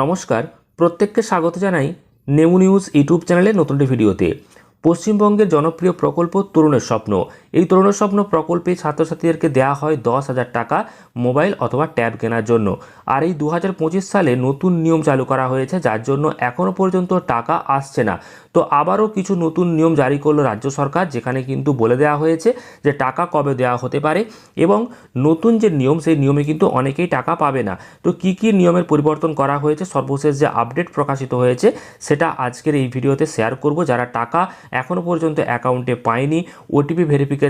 নমস্কার, প্রত্যেককে স্বাগত জানাই নেমু নিউজ ইউটিউব চ্যানেলে নতুন ভিডিওতে। পশ্চিমবঙ্গের জনপ্রিয় প্রকল্প তরুণের স্বপ্ন। এই তরুণের স্বপ্ন প্রকল্পে ছাত্রছাত্রীদেরকে দেওয়া হয় দশ হাজার টাকা মোবাইল অথবা ট্যাব কেনার জন্য। আর এই দু হাজার পঁচিশ সালে নতুন নিয়ম চালু করা হয়েছে, যার জন্য এখনও পর্যন্ত টাকা আসছে না। তো আবারও কিছু নতুন নিয়ম জারি করল রাজ্য সরকার, যেখানে কিন্তু বলে দেওয়া হয়েছে যে টাকা কবে দেওয়া হতে পারে এবং নতুন যে নিয়ম, সেই নিয়মে কিন্তু অনেকেই টাকা পাবে না। তো কি কি নিয়মের পরিবর্তন করা হয়েছে, সর্বশেষ যে আপডেট প্রকাশিত হয়েছে, সেটা আজকের এই ভিডিওতে শেয়ার করব। যারা টাকা এখনও পর্যন্ত অ্যাকাউন্টে পায়নি, ওটিপি ভেরিফিকেশান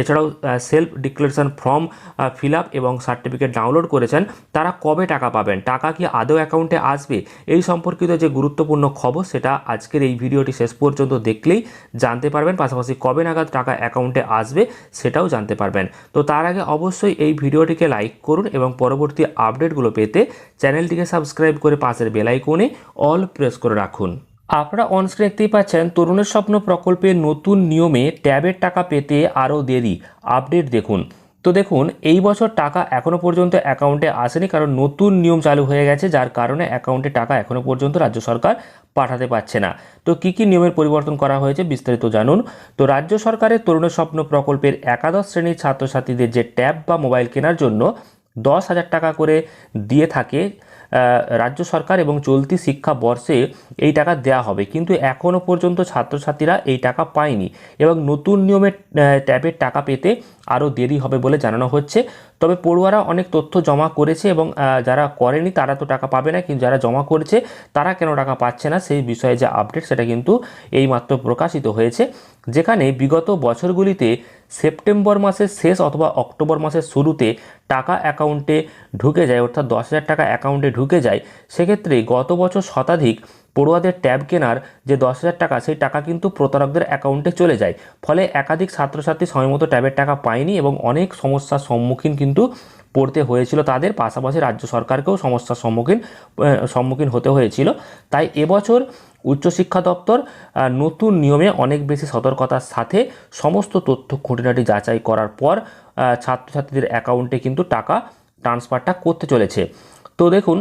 এছাড়াও self declaration form fill up এবং সার্টিফিকেট ডাউনলোড করেছেন। তারা কবে টাকা পাবেন? টাকা কি আদৌ অ্যাকাউন্টে আসবে? এই সম্পর্কিত যে গুরুত্বপূর্ণ খবর, সেটা আজকের এই ভিডিওটি শেষ পর্যন্ত দেখলেই জানতে পারবেন। পাশাপাশি কবে নাগাদ টাকা অ্যাকাউন্টে আসবে, সেটাও জানতে পারবেন। তো তার আগে অবশ্যই এই ভিডিওটিকে লাইক করুন এবং পরবর্তী আপডেটগুলো পেতে চ্যানেলটিকে সাবস্ক্রাইব করে পাশের বেলাইকনে অল প্রেস করে রাখুন। আপনারা অনস্ক্রিন দেখতেই পাচ্ছেন, তরুণের স্বপ্ন প্রকল্পের নতুন নিয়মে ট্যাবের টাকা পেতে আরও দেরি। আপডেট দেখুন। তো দেখুন, এই বছর টাকা এখনও পর্যন্ত অ্যাকাউন্টে আসেনি, কারণ নতুন নিয়ম চালু হয়ে গেছে, যার কারণে অ্যাকাউন্টে টাকা এখনও পর্যন্ত রাজ্য সরকার পাঠাতে পারছে না। তো কী কী নিয়মের পরিবর্তন করা হয়েছে বিস্তারিত জানুন। তো রাজ্য সরকারের তরুণের স্বপ্ন প্রকল্পের একাদশ শ্রেণির ছাত্রছাত্রীদের যে ট্যাব বা মোবাইল কেনার জন্য দশ হাজার টাকা করে দিয়ে থাকে রাজ্য সরকার এবং চলতি শিক্ষা বর্ষে এই টাকা দেওয়া হবে। কিন্তু এখনও পর্যন্ত ছাত্রছাত্রীরা এই টাকা পায়নি এবং নতুন নিয়মে ট্যাবের টাকা পেতে আরও দেরি হবে বলে জানানো হচ্ছে। তবে পড়ুয়ারা অনেক তথ্য জমা করেছে এবং যারা করেনি তারা তো টাকা পাবে না, কিন্তু যারা জমা করেছে তারা কেন টাকা পাচ্ছে না সেই বিষয়ে যে আপডেট সেটা কিন্তু এইমাত্র প্রকাশিত হয়েছে। যেখানে বিগত বছরগুলিতে সেপ্টেম্বর মাসের শেষ অথবা অক্টোবর মাসের শুরুতে টাকা অ্যাকাউন্টে ঢুকে যায়, অর্থাৎ দশ হাজার টাকা অ্যাকাউন্টে ঢুকে যায়, সেক্ষেত্রে গত বছর শতাধিক পড়ুয়াদের ট্যাব কেনার যে দশ হাজার টাকা, সেই টাকা কিন্তু প্রতারকদের অ্যাকাউন্টে চলে যায়। ফলে একাধিক ছাত্রছাত্রী সময়মতো ট্যাবের টাকা পায়নি এবং অনেক সমস্যার সম্মুখীন কিন্তু পড়তে হয়েছিল তাদের, পাশাপাশি রাজ্য সরকারকেও সমস্যার সম্মুখীন সম্মুখীন হতে হয়েছিল। তাই এবছর উচ্চশিক্ষা দপ্তর নতুন নিয়মে অনেক বেশি সতর্কতার সাথে সমস্ত তথ্য, খুঁটিনাটি যাচাই করার পর ছাত্রছাত্রীদের অ্যাকাউন্টে কিন্তু টাকা ট্রান্সফারটা করতে চলেছে। তো দেখুন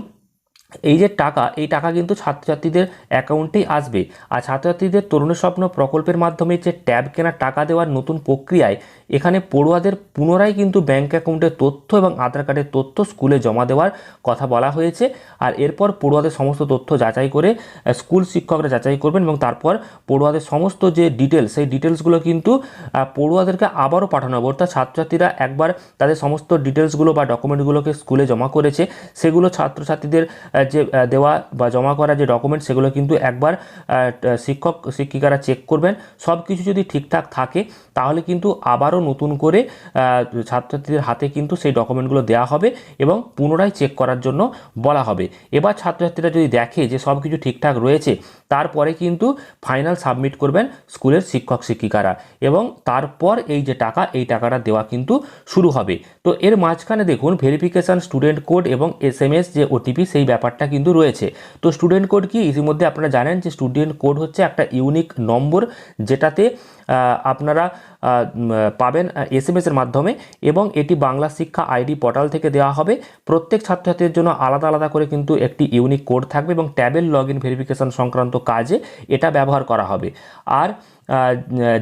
এই যে টাকা, এই টাকা কিন্তু ছাত্রছাত্রীদের অ্যাকাউন্টেই আসবে। আর ছাত্রছাত্রীদের তরুণের স্বপ্ন প্রকল্পের মাধ্যমে যে ট্যাব কেনার টাকা দেওয়ার নতুন প্রক্রিয়ায়, এখানে পড়ুয়াদের পুনরায় কিন্তু ব্যাঙ্ক অ্যাকাউন্টের তথ্য এবং আধার কার্ডের তথ্য স্কুলে জমা দেওয়ার কথা বলা হয়েছে। আর এরপর পড়ুয়াদের সমস্ত তথ্য যাচাই করে স্কুল শিক্ষকরা যাচাই করবেন এবং তারপর পড়ুয়াদের সমস্ত যে ডিটেলস, সেই ডিটেলসগুলো কিন্তু পড়ুয়াদেরকে আবারও পাঠানো হবে। অর্থাৎ ছাত্রছাত্রীরা একবার তাদের সমস্ত ডিটেলসগুলো বা ডকুমেন্টগুলোকে স্কুলে জমা করেছে, সেগুলো ছাত্রছাত্রীদের যে দেওয়া বা জমা করা যে ডকুমেন্ট সেগুলো কিন্তু একবার শিক্ষক, শিক্ষিকারা চেক করবেন। সব কিছু যদি ঠিকঠাক থাকে, তাহলে কিন্তু আবারও নতুন করে ছাত্রছাত্রীদের হাতে কিন্তু সেই ডকুমেন্টগুলো দেওয়া হবে এবং পুনরায় চেক করার জন্য বলা হবে। এবার ছাত্রছাত্রীরা যদি দেখে যে সব কিছু ঠিকঠাক রয়েছে তারপরে কিন্তু ফাইনাল সাবমিট করবেন স্কুলের শিক্ষক শিক্ষিকারা এবং তারপর এই যে টাকা, এই টাকাটা দেওয়া কিন্তু শুরু হবে। তো এর মাঝখানে দেখুন ভেরিফিকেশান স্টুডেন্ট কোড এবং এস যে ওটিপি সেই ব্যাপারটা কিন্তু রয়েছে। তো স্টুডেন্ট কোড কি? ইতিমধ্যে আপনারা জানেন যে স্টুডেন্ট কোড হচ্ছে একটা ইউনিক নম্বর যেটাতে আপনারা পাবেন এস এম এসের মাধ্যমে এবং এটি বাংলা শিক্ষা আইডি পোর্টাল থেকে দেওয়া হবে। প্রত্যেক ছাত্রছাত্রীর জন্য আলাদা আলাদা করে কিন্তু একটি ইউনিক কোড থাকবে এবং ট্যাবেল লগ ইন ভেরিফিকেশান সংক্রান্ত কাজে এটা ব্যবহার করা হবে। আর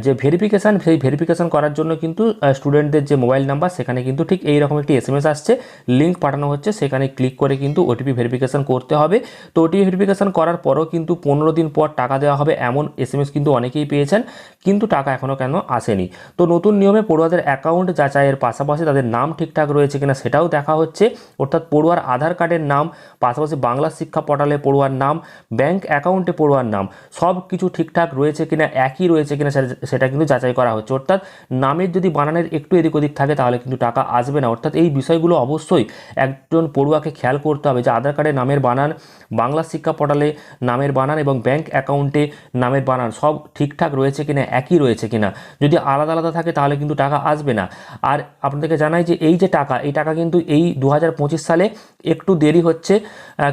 যে ভেরিফিকেশান সেই ভেরিফিকেশান করার জন্য কিন্তু স্টুডেন্টদের যে মোবাইল নাম্বার সেখানে কিন্তু ঠিক এই রকম একটি এস এম এস আসছে। লিঙ্ক পাঠানো হচ্ছে, সেখানে ক্লিক করে কিন্তু ওটিপি ভেরিফিকেশান করতে হবে। তো ওটিপি ভেরিফিকেশান করার পরও কিন্তু পনেরো দিন পর টাকা দেওয়া হবে, এমন এস এম এস কিন্তু অনেকেই পেয়েছেন, কিন্তু টাকা এখনও কেন আসেনি। তো নতুন নিয়মে পড়ুয়াদের অ্যাকাউন্ট যাচাইয়ের পাশাপাশি তাদের নাম ঠিকঠাক রয়েছে কিনা সেটাও দেখা হচ্ছে। অর্থাৎ পড়ুয়ার আধার কার্ডের নাম, পাশাপাশি বাংলা শিক্ষা পোর্টালে পড়ুয়ার নাম ব্যাংক অ্যাকাউন্টে পড়ুয়ার নাম সব কিছু ঠিকঠাক রয়েছে কিনা, একই রয়েছে কিনা সেটা- কিন্তু যাচাই করা হচ্ছে। অর্থাৎ নামের যদি বানানের একটু এদিক ওদিক থাকে, তাহলে কিন্তু টাকা আসবে না। অর্থাৎ এই বিষয়গুলো অবশ্যই একজন পড়ুয়াকে খেয়াল করতে হবে যে আধার কার্ডে নামের বানান, বাংলা শিক্ষা পোর্টালে নামের বানান এবং ব্যাংক অ্যাকাউন্টে নামের বানান সব ঠিকঠাক রয়েছে কিনা, একই রয়েছে কিনা। যদি আলাদা আলাদা থাকে, তাহলে কিন্তু টাকা আসবে না। আর আপনাদেরকে জানাই যে এই যে টাকা, এই টাকা কিন্তু এই দু হাজার পঁচিশ সালে একটু দেরি হচ্ছে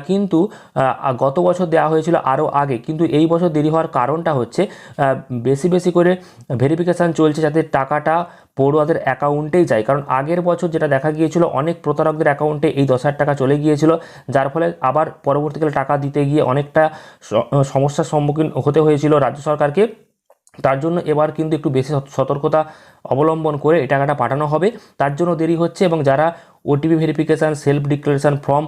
কিন্তু গত বছর দেওয়া হয়েছিল আরও আগে। কিন্তু এই বছর দেরি হওয়ার কারণটা হচ্ছে বেশি বেশি করে ভেরিফিকেশান চলছে যাতে টাকাটা পড়ুয়াদের অ্যাকাউন্টেই যায়। কারণ আগের বছর যেটা দেখা গিয়েছিল, অনেক প্রতারকদের অ্যাকাউন্টে এই দশ হাজার টাকা চলে গিয়েছিল, যার ফলে আবার পরবর্তীকালে টাকা দিতে গিয়ে অনেকটা সমস্যার সম্মুখীন হতে হয়েছিল রাজ্য সরকারকে। তার জন্য এবার কিন্তু একটু বেশি সতর্কতা অবলম্বন করে এই টাকাটা পাঠানো হবে। তার জন্য দেরি হচ্ছে এবং যারা OTP verification self declaration form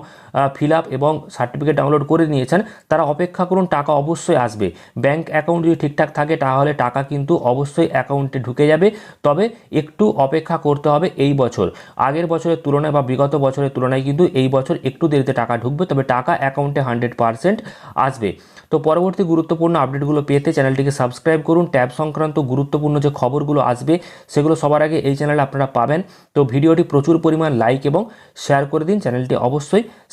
fill up এবং সার্টিফিকেট ডাউনলোড করে নিয়েছেন। তারা অপেক্ষা করুন, টাকা অবশ্যই আসবে। ব্যাংক অ্যাকাউন্ট যদি ঠিকঠাক থাকে, তাহলে টাকা কিন্তু অবশ্যই অ্যাকাউন্টে ঢুকে যাবে। তবে একটু অপেক্ষা করতে হবে এই বছর। আগের বছরের তুলনায় বা বিগত বছরের তুলনায় কিন্তু এই বছর একটু দেরিতে টাকা ঢুকবে। তবে টাকা অ্যাকাউন্টে হান্ড্রেড পারসেন্ট আসবে। তো পরবর্তী গুরুত্বপূর্ণ আপডেটগুলো পেতে চ্যানেলটিকে সাবস্ক্রাইব করুন। ট্যাব সংক্রান্ত গুরুত্বপূর্ণ যে খবরগুলো আসবে, সেগুলো সবার আগে এই চ্যানেলে আপনারা পাবেন। তো ভিডিওটি প্রচুর পরিমাণ লাইক এবং শেয়ার করে দিন। চ্যানেলটি অবশ্যই